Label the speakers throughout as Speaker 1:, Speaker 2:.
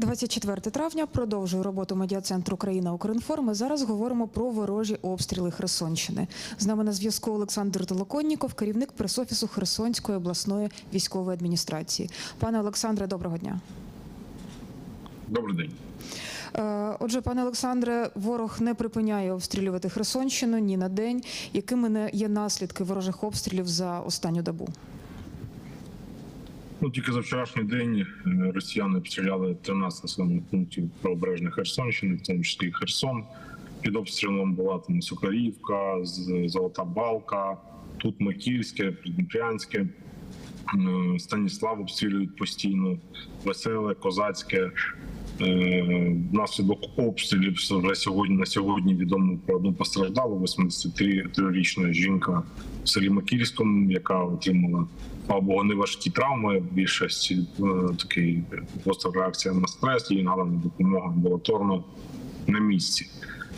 Speaker 1: 24 травня продовжує роботу медіа-центру Україна Укрінформ. І Зараз говоримо про ворожі обстріли Херсонщини. З нами на зв'язку Олександр Толоконніков, керівник пресофісу Херсонської обласної військової адміністрації. Пане Олександре, доброго дня.
Speaker 2: Добрий день.
Speaker 1: Е, Отже, пане Олександре, ворог не припиняє обстрілювати Херсонщину ні на день. Якими є наслідки ворожих обстрілів за останню добу?
Speaker 2: Ну тільки за вчорашній день е, росіяни обстріляли 13 населених пунктів правобережної Херсонщини, в тому числі Херсон. Під обстрілом була там Соколівка, з- Золота Балка, тут Микільське, Придніпрянське. Е, Станіслав обстрілюють постійно, веселе, козацьке. Е, Внаслідок обстрілів вже сьогодні на сьогодні відомо про одну постраждалу 83-річна жінка в селі Макільському, яка отримала слава Богу, неважкі травми. Більшості е, такий гостра реакція на стрес, їй надана допомога амбулаторно на місці.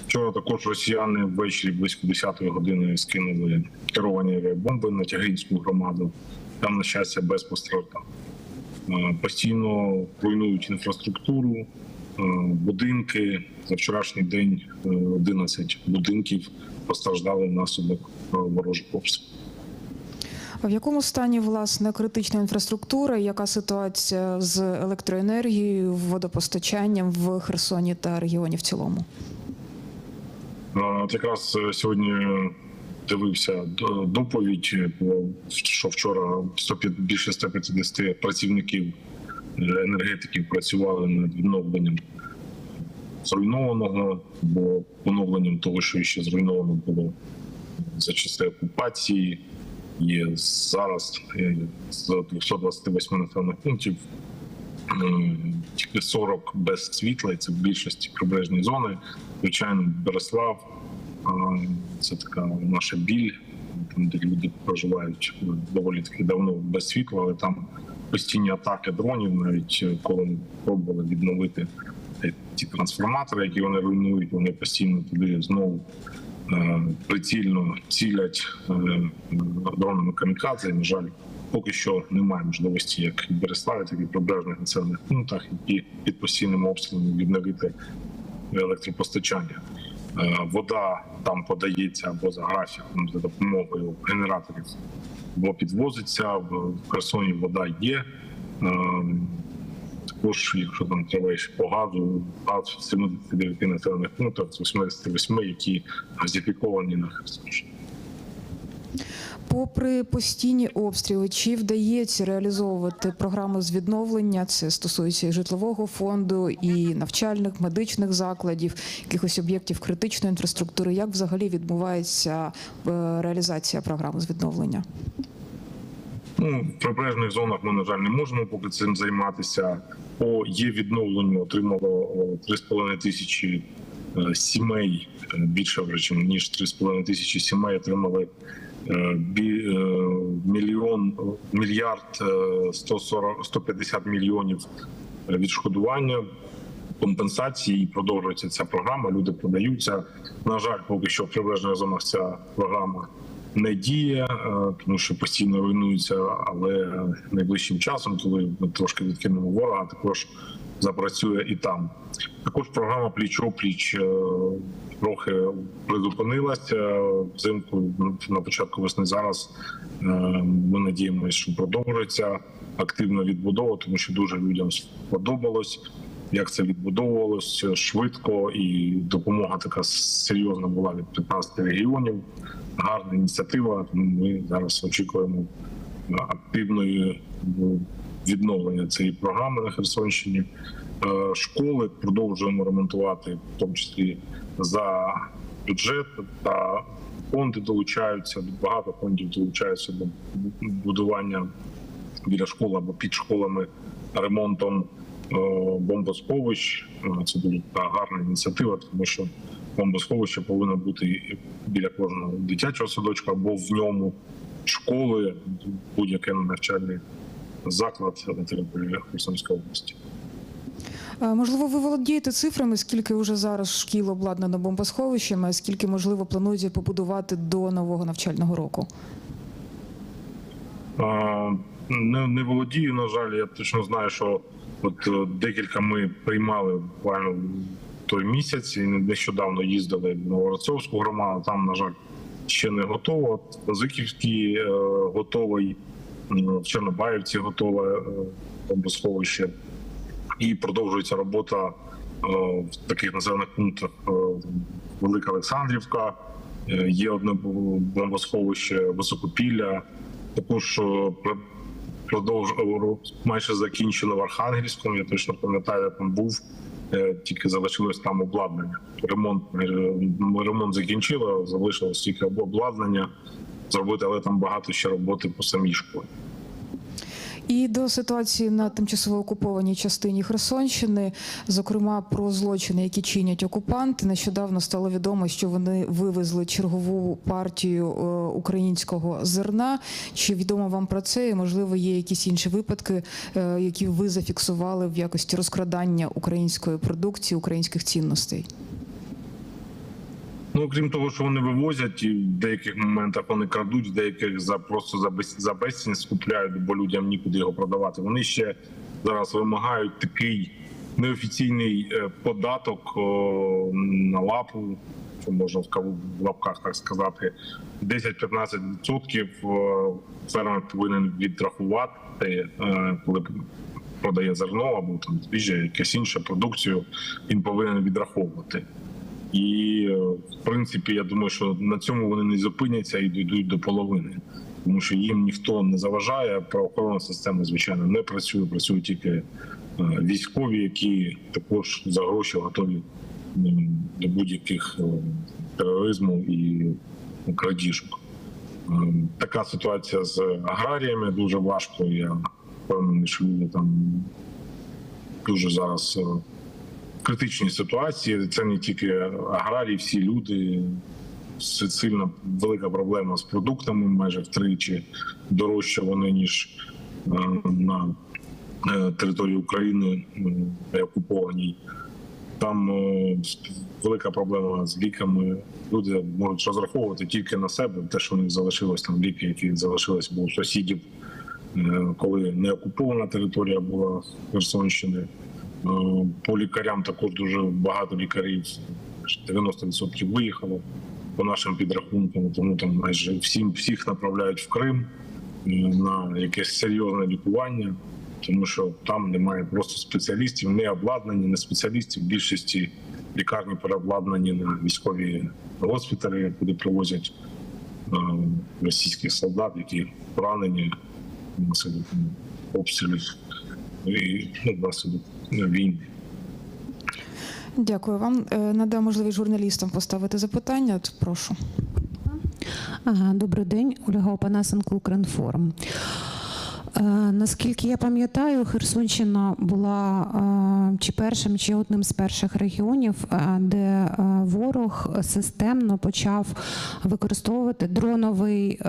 Speaker 2: Вчора також росіяни ввечері близько 10-ї години скинули керовані авіабомби на Тягинську громаду. Там, на щастя, без постраждалих. Е, Постійно руйнують інфраструктуру, е, будинки. За вчорашній день е, 11 будинків постраждали внаслідок ворожих обстрілів.
Speaker 1: В якому стані власне критична інфраструктура? Яка ситуація з електроенергією, водопостачанням в Херсоні та регіоні в цілому?
Speaker 2: От якраз е, сьогодні дивився доповідь, е, що вчора 105 більше 150 працівників е, енергетиків працювали над відновленням зруйнованого, бо поновленням того, що ще зруйновано було за часи окупації. Є зараз е, з 228 населених пунктів е, тільки 40 без світла, і це в більшості прибережні зони. Звичайно, Береслав це така наша біль, там де люди проживають е, доволі таки давно без світла, але там постійні атаки дронів, навіть коли ми пробували відновити ті трансформатори, які вони руйнують, вони постійно туди знову прицільно цілять е, дронами камікадзе. На жаль, поки що немає можливості, як і в Береславі, так і в прибережних населених пунктах, які під постійним обстрілом відновити електропостачання. Е, Вода там подається або за графіком за допомогою генераторів, або підвозиться. В Херсоні вода є. Також, якщо там треба ще по газу, газ в 79 населених пунктах з 88, які газифіковані на Херсонщині.
Speaker 1: Попри постійні обстріли, чи вдається реалізовувати програми з відновлення? Це стосується і житлового фонду, і навчальних медичних закладів, якихось об'єктів критичної інфраструктури. Як взагалі відбувається е, реалізація програми з відновлення?
Speaker 2: Ну, в прибережних зонах ми, на жаль, не можемо поки цим займатися. По є відновленню отримало о, 3,5 тисячі е, сімей, е, більше вже ніж 3,5 тисячі сімей отримали е, мільйон мільярд е, 140 150 мільйонів відшкодування. Компенсації і продовжується ця програма. Люди продаються. На жаль, поки що в прибережних зонах ця програма не діє, е, тому що постійно руйнується, але найближчим часом, коли ми трошки відкинемо ворога, також запрацює і там. Також програма пліч-опліч е, трохи призупинилася взимку ну, на початку весни. Зараз е, ми надіємося, що продовжується активна відбудова, тому що дуже людям сподобалось. Як це відбудовувалось швидко, і допомога така серйозна була від 15 регіонів. Гарна ініціатива. Тому ми зараз очікуємо активної ну, відновлення цієї програми на Херсонщині. Е, Школи продовжуємо ремонтувати, в тому числі за бюджет та фонди долучаються. Багато фондів долучаються до будування біля школи або під школами ремонтом е, бомбосховищ. Е, Це дуже така гарна ініціатива, тому що бомбосховище повинно бути біля кожного дитячого садочка або в ньому школи, будь-який навчальний заклад на території Херсонської області.
Speaker 1: Е, Можливо, ви володієте цифрами, скільки вже зараз шкіл обладнано бомбосховищами, а скільки можливо плануєте побудувати до нового навчального року?
Speaker 2: Е, Не, не володію, на жаль, я точно знаю, що От е, декілька ми приймали буквально той місяць і нещодавно їздили в Новородцовську громаду. Там, на жаль, ще не готово. От Зиківський е, готовий, в Чорнобаївці готове бомбосховище. І продовжується робота е, в таких населених пунктах Велика Олександрівка. Є одне бомбосховище Високопілля. Також продовж е, майже закінчили в Архангельському. Я точно пам'ятаю, я там був. Е, Тільки залишилось там обладнання. Ремонт е, ремонт закінчили, залишилось тільки обладнання зробити, але там багато ще роботи по самій школі.
Speaker 1: І до ситуації на тимчасово окупованій частині Херсонщини, зокрема про злочини, які чинять окупанти. Нещодавно стало відомо, що вони вивезли чергову партію е, українського зерна. Чи відомо вам про це? І можливо є якісь інші випадки, е, які ви зафіксували в якості розкрадання української продукції, українських цінностей?
Speaker 2: Ну, крім того, що вони вивозять, і в деяких моментах вони крадуть, в деяких за просто за без за безцінь скупляють, бо людям нікуди його продавати. Вони ще зараз вимагають такий неофіційний е, податок о, на лапу, що можна в каву- в лапках так сказати, 10-15% фермер повинен відрахувати, е, коли продає зерно або там збіжжя, якусь іншу продукцію, він повинен відраховувати. І е, в принципі, я думаю, що на цьому вони не зупиняться і дійдуть до половини, тому що їм ніхто не заважає. Правоохоронна система, звичайно, не працює. Працюють тільки е, військові, які також за гроші готові до будь-яких е, тероризму і крадіжок. Така ситуація з аграріями дуже важко. Я впевнений, що люди там дуже зараз. Критичній ситуації. Це не тільки аграрії, всі люди. Це сильно велика проблема з продуктами, майже втричі дорожче вони ніж е, на е, території України е, окупованій. Там велика проблема з ліками. Люди можуть розраховувати тільки на себе, те, що у них залишилось там ліки, які залишились у сусідів, коли не окупована територія була Херсонщини. Е, По лікарям також дуже багато лікарів, 90% виїхало по нашим підрахункам, тому там майже всім всіх направляють в Крим е, на якесь серйозне лікування, тому що там немає просто спеціалістів, не обладнані, не спеціалістів. В більшості лікарні переобладнані на військові госпіталі, куди привозять е, російських солдат, які поранені обстрілів і ну, війни.
Speaker 1: Дякую вам. Е, Надам можливість журналістам поставити запитання. Прошу.
Speaker 3: Ага, Добрий день, Ольга Опанасенко, Укрінформ. Е, Наскільки я пам'ятаю, Херсонщина була е, чи першим, чи одним з перших регіонів, е, де ворог системно почав використовувати дроновий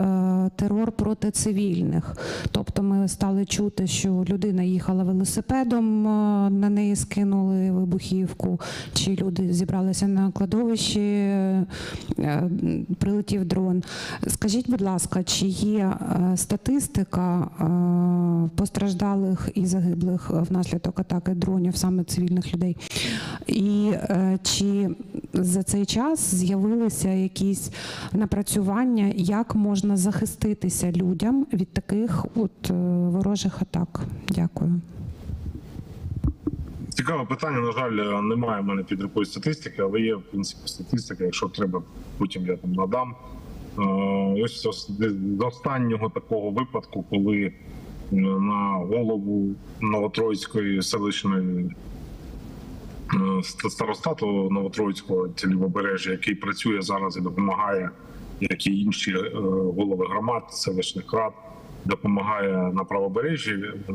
Speaker 3: терор проти цивільних. Тобто ми стали чути, що людина їхала велосипедом, на неї скинули вибухівку, чи люди зібралися на кладовищі, прилетів дрон. Скажіть, будь ласка, чи є статистика постраждалих і загиблих внаслідок атаки дронів саме цивільних людей? І е, чи за цей час з'явилися якісь напрацювання, як можна захиститися людям від таких от е, ворожих атак? Дякую.
Speaker 2: Цікаве питання. На жаль, немає в мене під рукою статистики, але є в принципі статистика. Якщо треба, потім я там надам. Е, Ось ос- з останнього такого випадку, коли е, на голову Новотроїцької селищної е, старостату Новотроїцького це лівобережжя, який працює зараз і допомагає, як і інші е, голови громад, селищних рад, допомагає на правобережжі е,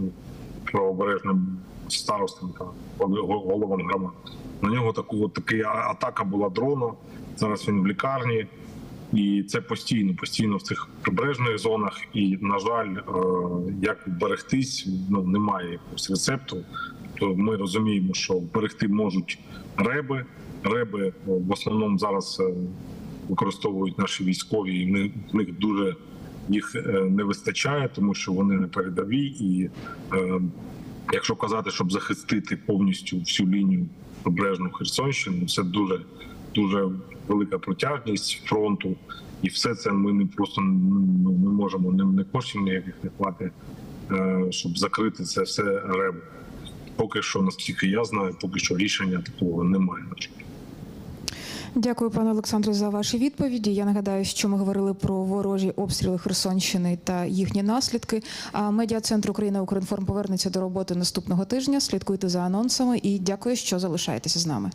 Speaker 2: правобережним старостам та головам громад. На нього таку таки атака була дрона. Зараз він в лікарні, і це постійно, постійно в цих прибережних зонах. І на жаль, е, як вберегтись, ну немає якогось рецепту. То ми розуміємо, що вберегти можуть реби. Реби е, в основному зараз е, використовують наші військові, і в них- дуже їх не вистачає, тому що вони не передові і е, якщо казати, щоб захистити повністю всю лінію прибережну Херсонщину, це дуже дуже велика протяжність фронту, і все це ми не просто ну, не можемо не, не коштів ніяких не хватить, е, щоб закрити це все ребо. Поки що, наскільки я знаю, поки що рішення такого немає.
Speaker 1: Дякую, пане Олександре, за ваші відповіді. Я нагадаю, що ми говорили про ворожі обстріли Херсонщини та їхні наслідки. А медіа центр Україна Укрінформ повернеться до роботи наступного тижня. Слідкуйте за анонсами і дякую, що залишаєтеся з нами.